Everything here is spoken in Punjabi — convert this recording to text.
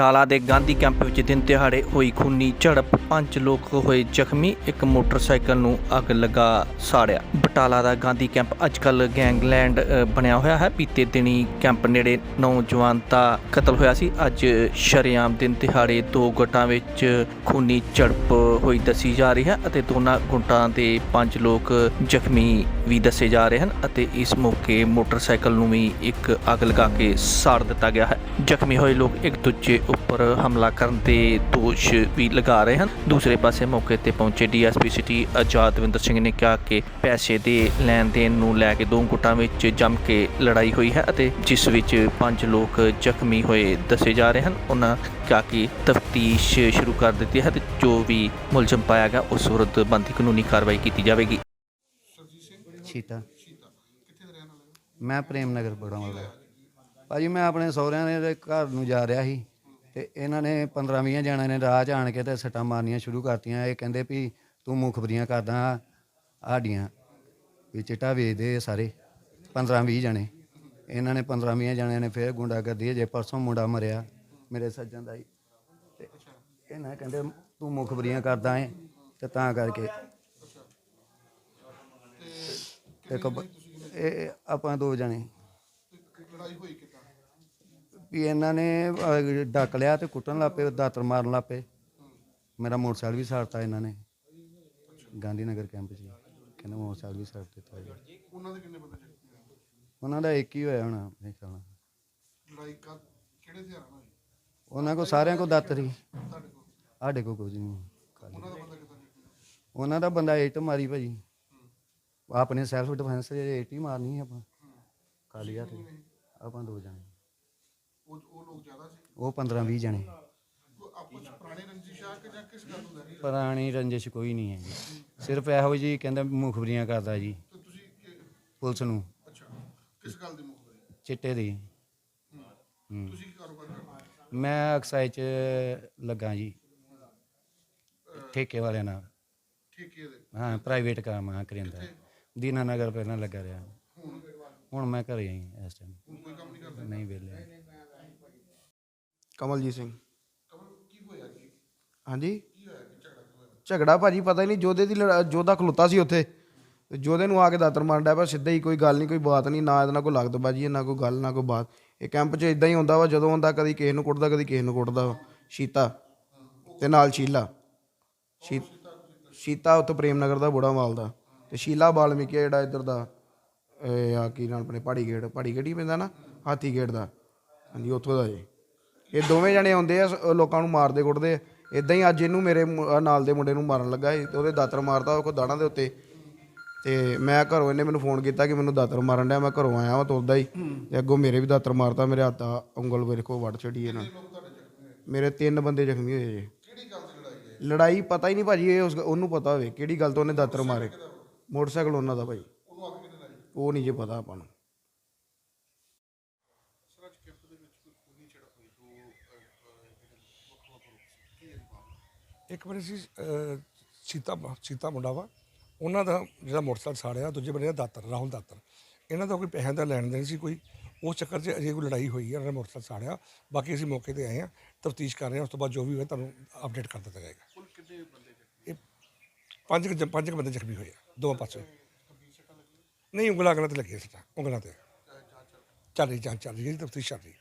ਬਟਾਲਾ ਦੇ ਗਾਂਧੀ ਕੈਂਪ ਵਿੱਚ ਦਿਨ ਦਿਹਾੜੇ ਹੋਈ ਖੂਨੀ ਝੜਪ। ਪੰਜ ਲੋਕ ਹੋਏ ਜ਼ਖਮੀ, ਇੱਕ ਮੋਟਰਸਾਈਕਲ ਨੂੰ ਅੱਗ ਲਗਾ ਸਾੜਿਆ। ਬਟਾਲਾ ਦਾ ਗਾਂਧੀ ਕੈਂਪ ਅੱਜਕੱਲ ਗੈਂਗਲੈਂਡ ਬਣਿਆ ਹੋਇਆ ਹੈ। ਬੀਤੇ ਦਿਨੀ ਕੈਂਪ ਨੇੜੇ ਨੌਜਵਾਨ ਦਾ ਕਤਲ ਹੋਇਆ ਸੀ। ਅੱਜ ਸ਼ਰੇਆਮ ਦਿਨ ਦਿਹਾੜੇ ਦੋ ਗੁੱਟਾਂ ਵਿੱਚ ਖੂਨੀ ਝੜਪ ਹੋਈ ਦੱਸੀ ਜਾ ਰਹੀ ਹੈ ਅਤੇ ਦੋਨਾਂ ਗੁੱਟਾਂ ਦੇ ਪੰਜ ਲੋਕ ਜ਼ਖਮੀ ਵੀ ਦੱਸੇ ਜਾ ਰਹੇ ਹਨ ਅਤੇ ਇਸ ਮੌਕੇ ਮੋਟਰਸਾਈਕਲ ਨੂੰ ਵੀ ਇੱਕ ਅੱਗ ਲਗਾ ਕੇ ਸਾੜ ਦਿੱਤਾ ਗਿਆ ਹੈ। ਜ਼ਖਮੀ ਹੋਏ ਲੋਕ ਇੱਕ ਦੂਜੇ ਉੱਪਰ ਹਮਲਾ ਕਰਨ ਦੇ ਦੋਸ਼ ਵੀ ਲਗਾ ਰਹੇ ਹਨ। ਦੂਸਰੇ ਪਾਸੇ ਮੌਕੇ ਤੇ ਪਹੁੰਚੇ ਡੀਐਸਪੀ ਸਿਟੀ ਆਜ਼ਾਦਵਿੰਦਰ ਸਿੰਘ ਨੇ ਕਿਹਾ ਕਿ ਪੈਸੇ ਦੇ ਲੈਣ ਦੇਣ ਨੂੰ ਲੈ ਕੇ ਦੋ ਗੁੱਟਾਂ ਵਿੱਚ ਜੰਮ ਕੇ ਲੜਾਈ ਹੋਈ ਹੈ ਅਤੇ ਜਿਸ ਵਿੱਚ ਪੰਜ ਲੋਕ ਜ਼ਖਮੀ ਹੋਏ ਦੱਸੇ ਜਾ ਰਹੇ ਹਨ। ਉਹਨਾਂ ਕਿਹਾ ਕਿ ਤਫਤੀਸ਼ ਸ਼ੁਰੂ ਕਰ ਦਿੱਤੀ ਹੈ ਤੇ ਜੋ ਵੀ ਮੁਲਜ਼ਮ ਪਾਇਆ ਗਿਆ, ਉਸ ਵਿਰੁੱਧ ਬਣਦੀ ਕਾਨੂੰਨੀ ਕਾਰਵਾਈ ਕੀਤੀ ਜਾਵੇਗੀ। ਸ਼ੀਤਾ। ਮੈਂ ਪ੍ਰੇਮ ਨਗਰ ਪੜਾਂ ਵਾਲਾ। ਭਾਜੀ, ਮੈਂ ਆਪਣੇ ਸਹੁਰਿਆਂ ਦੇ ਘਰ ਨੂੰ ਜਾ ਰਿਹਾ ਸੀ ਤੇ ਇਹਨਾਂ ਨੇ 15 20 ਜਣਿਆਂ ਨੇ ਰਾਹ 'ਚ ਆਣ ਕੇ ਤੇ ਸੱਟਾਂ ਮਾਰਨੀਆਂ ਸ਼ੁਰੂ ਕਰਤੀਆਂ। ਇਹ ਕਹਿੰਦੇ ਵੀ ਤੂੰ ਮੁਖਬਰੀਆਂ ਕਰਦਾ ਸਾਡੀਆਂ ਵੀ ਚਿੱਟਾ ਵੇਚਦੇ ਆ ਸਾਰੇ 15 20 ਜਣੇ। ਇਹਨਾਂ ਨੇ 15 20 ਜਣਿਆਂ ਨੇ ਫਿਰ ਗੁੰਡਾਗਰਦੀ ਜੇ ਪਰਸੋਂ ਮੁੰਡਾ ਮਰਿਆ, ਮੇਰੇ ਸੱਜਣ ਦਾ ਹੀ। ਤੇ ਇਹਨਾਂ ਕਹਿੰਦੇ, ਤੂੰ ਮੁਖਬਰੀਆਂ ਕਰਦਾ ਏ ਤੇ ਤਾਂ ਕਰਕੇ। ਤੇ ਇਹ ਆਪਾਂ ਦੋ ਜਣੇ। ਵੀ ਇਹਨਾਂ ਨੇ ਡੱਕ ਲਿਆ ਤੇ ਕੁੱਟਣ ਲੱਪੇ ਦਾਤਰ ਮਾਰਨ ਲੱਪੇ ਮੇਰਾ ਮੋਟਰਸਾਈਕਲ ਵੀ ਸਾੜਤਾ ਇਹਨਾਂ ਨੇ ਗਾਂਧੀ ਨਗਰ ਕੈਂਪ 'ਚ। ਕਹਿੰਦਾ ਮੋਟਰਸਾਈਕਲ ਵੀ ਸਾੜ ਦਿੱਤਾ ਜੀ ਉਹਨਾਂ ਦੇ ਕਿੰਨੇ ਬੰਦੇ ਜ਼ਖਮੀ ਹੋਏ ਉਹਨਾਂ ਦਾ ਇੱਕ ਹੀ ਹੋਇਆ ਹੋਣਾ ਮੇਰੇ ਖਿਆਲ ਨਾਲ। ਲੜਾਈ ਕਾ ਕਿਹੜੇ ਹਥਿਆਰਾਂ ਨਾਲ? ਹੋਈ ਉਹਨਾਂ ਕੋ ਸਾਰਿਆਂ ਕੋ ਦਾਤਰ ਹੀ। ਤੁਹਾਡੇ ਕੋਲ। ਸਾਡੇ ਕੋ ਕੁਝ ਨਹੀਂ। ਉਹਨਾਂ ਦਾ ਬੰਦਾ ਕਿੱਦਾਂ ਜ਼ਖਮੀ ਹੋਇਆ? ਉਹਨਾਂ ਦਾ ਬੰਦਾ ਇੱਟ ਮਾਰੀ ਭਾਜੀ। ਆਪਣੇ ਸੈਲਫ ਡਿਫੈਂਸ ਦੇ ਇੱਟ ਹੀ ਮਾਰਨੀ ਸੀ ਆਪਾਂ। ਖਾਲੀ ਹੱਥ। ਆਪਾਂ ਦੋ ਜਣੇ। ਉਹ ਉਹ ਲੋਕ ਜ਼ਿਆਦਾ ਸੀ? ਉਹ 15 20 ਜਣੇ ਕੋਈ ਆਪਸ 'ਚ ਪੁਰਾਣੇ ਰੰਜਿਸ਼ਾ ਕਿ ਜਾਂ ਕਿਸ ਗੱਲ ਦਾ ਪੁਰਾਣੀ ਰੰਜਿਸ਼ ਕੋਈ ਨਹੀਂ ਹੈ ਜੀ ਸਿਰਫ ਇਹੋ ਜੀ ਕਹਿੰਦਾ ਮੁਖਬਰੀਆਂ ਕਰਦਾ ਜੀ। ਤੇ ਤੁਸੀਂ ਕਿ- ਪੁਲਿਸ ਨੂੰ। ਅੱਛਾ। ਕਿਸ ਗੱਲ ਦੀ ਮੁਖਬਰੀ? ਚਿੱਟੇ ਦੀ। ਹੂੰ। ਤੁਸੀਂ ਕੀ ਕਾਰੋਬਾਰ ਕਰਦੇ ਮੈਂ ਅਕਸਾਈ ਚ ਲੱਗਾ ਜੀ। ਠੇਕੇ ਵਾਲਿਆਂ ਨਾਲ। ਠੇਕੇ ਦੇ? ਹਾਂ ਪ੍ਰਾਈਵੇਟ ਕੰਮ ਆ ਕਰਿੰਦਾ ਦੀਨਾ ਨਗਰ ਪਹਿਲਾਂ ਲੱਗਾ ਰਿਹਾ। ਹੁਣ? ਹੁਣ ਮੈਂ ਘਰੇ ਆਈ ਇਸ ਟਾਈਮ ਹੁਣ ਕੋਈ ਕੰਮ ਨਹੀਂ ਕਰਦੇ? ਨਹੀਂ ਵੇਲੇ ਕਮਲਜੀਤ ਸਿੰਘ। ਹਾਂਜੀ? ਝਗੜਾ ਕਿਉਂ ਹੋਇਆ ਭਾਜੀ, ਪਤਾ ਹੀ ਨਹੀਂ, ਜੋਧੇ ਦੀ ਲੜਾ- ਜੋਧਾ ਖਲੋਤਾ ਸੀ ਉੱਥੇ। ਤੇ ਨੂੰ ਆ ਕੇ ਦਾਤਰ ਮਾਰਨ ਡਿਆ ਪਰ ਸਿੱਧਾ ਹੀ ਕੋਈ ਗੱਲ ਨਹੀਂ, ਕੋਈ ਬਾਤ ਨਹੀਂ, ਨਾ ਇਹਦੇ ਨਾਲ ਕੋਈ ਲੱਗਦਾ ਬਾਜੀ, ਨਾ ਕੋਈ ਗੱਲ, ਨਾ ਕੋਈ ਬਾਤ। ਇਹ ਕੈਂਪ 'ਚ ਇਦਾਂ ਹੀ ਹੁੰਦਾ ਵਾ, ਜਦੋਂ ਹੁੰਦਾ ਕਦੀ ਕਿਸੇ ਨੂੰ ਕੁੱਟਦਾ, ਕਦੀ ਕਿਸੇ ਨੂੰ ਕੁੱਟਦਾ ਵਾ। ਸ਼ੀਤਾ ਤੇ ਨਾਲ ਸ਼ੀਲਾ। ਸ਼ੀ- ਸ਼ੀਤਾ ਉੱਥੇ ਪ੍ਰੇਮ ਨਗਰ ਦਾ ਬੁੜਾ ਮਾਲ ਦਾ। ਤੇ ਸ਼ੀਲਾ ਬਾਲਮੀਕੀ ਆ ਜਿਹੜਾ ਇੱਧਰ ਦਾ ਆ ਕੀ ਨਾਲ ਆਪਣੇ, ਪਹਾੜੀ ਗੇਟ ਪਹਾੜੀ ਗੇਟ ਹੀ ਪੈਂਦਾ ਨਾ, ਹਾਥੀ ਗੇਟ ਦਾ। ਹਾਂਜੀ, ਉੱਥੋਂ ਦਾ ਜੀ ਇਹ ਦੋਵੇਂ ਜਣੇ ਆਉਂਦੇ ਆ, ਸ- ਲੋਕਾਂ ਨੂੰ ਮਾਰਦੇ ਕੁੱਟਦੇ ਇਦਾਂ ਹੀ ਅੱਜ ਇਹਨੂੰ ਮੇਰੇ ਮੁ- ਆਹ ਨਾਲ ਦੇ ਮੁੰਡੇ ਨੂੰ ਮਾਰਨ ਲੱਗਾ ਸੀ ਤੇ ਉਹਦੇ ਦਾਤਰ ਮਾਰਦਾ ਉਹ ਕੋ ਦਾੜਾਂ ਦੇ ਉੱਤੇ। ਤੇ ਮੈਂ ਘਰੋਂ ਇਹਨੇ ਮੈਨੂੰ ਫੋਨ ਕੀਤਾ ਕਿ ਮੈਨੂੰ ਦਾਤਰ ਮਾਰਨ ਡਿਆ, ਮੈਂ ਘਰੋਂ ਆਇਆ ਵਾਂ ਤੁਰਦਾ ਹੀ। ਤੇ ਅੱਗੋਂ ਮੇਰੇ ਵੀ ਦਾਤਰ ਮਾਰਤਾ, ਮੇਰੇ ਹੱਥ ਆ ਉਂਗਲ ਮੇਰੇ ਕੋ ਵੜ ਛੜੀ ਇਹਨਾਂ ਮੇਰੇ ਤਿੰਨ ਬੰਦੇ ਜ਼ਖਮੀ ਹੋਏ ਜੀ। ਲੜਾਈ ਪਤਾ ਹੀ ਨਹੀਂ ਭਾਜੀ, ਇਹ ਉਸ ਉਹਨੂੰ ਪਤਾ ਹੋਵੇ ਕਿਹੜੀ ਗੱਲ ਤੋਂ ਉਹਨੇ ਦਾਤਰ ਮਾਰੇ। ਮੋਟਰਸਾਈਕਲ ਉਹਨਾਂ ਦਾ ਭਾਜੀ। ਉਹ ਨਹੀਂ ਜੇ ਪਤਾ ਆਪਾਂ ਨੂੰ। ਇੱਕ ਵਾਰੀ ਸੀ ਸੀਤਾ ਸੀਤਾ ਮੁੰਡਾ ਵਾ ਉਹਨਾਂ ਦਾ ਜਿਹੜਾ ਮੋਟਰਸਾਈਕਲ ਸਾੜਿਆ ਦੂਜੇ ਬੰਦੇ ਦਾ ਦਾਤਰ ਰਾਹੁਲ ਦਾਤਰ ਇਹਨਾਂ ਦਾ ਕੋਈ ਪੈਸਿਆਂ ਦਾ ਲੈਣ ਦੇਣ ਸੀ ਕੋਈ ਉਸ ਚੱਕਰ 'ਚ ਅਜੇ ਕੋਈ ਲੜਾਈ ਹੋਈ ਹੈ ਉਹਨਾਂ ਨੇ ਮੋਟਰਸਾਈਕਲ ਸਾੜਿਆ। ਬਾਕੀ ਅਸੀਂ ਮੌਕੇ ਤੇ ਆਏ ਹਾਂ ਤਫਤੀਸ਼ ਕਰ ਰਹੇ ਹਾਂ ਉਸ ਤੋਂ ਬਾਅਦ ਜੋ ਵੀ ਹੋਇਆ ਤੁਹਾਨੂੰ ਅਪਡੇਟ ਕਰ ਦਿੱਤਾ ਜਾਏਗਾ। ਕੁੱਲ ਕਿੰਨੇ ਬੰਦੇ ਜ਼ਖਮੀ ਇਹ ਪੰਜ ਕੁ ਪੰਜ ਕੁ ਬੰਦੇ ਜ਼ਖਮੀ ਹੋਏ ਆ ਦੋਵਾਂ ਪਾਸੇ। ਨਹੀਂ ਉਂਗਲਾਂ ਉਂਗਲਾਂ ਤੇ ਲੱਗੀਆਂ ਸੀ ਉਂਗਲਾਂ ਤੇ। ਚੱਲ ਰਹੀ ਜਾਂਚ ਚੱਲ ਰਹੀ ਹੈ ਤਫਤੀਸ਼ ਚੱਲ ਰਹੀ ਹੈ।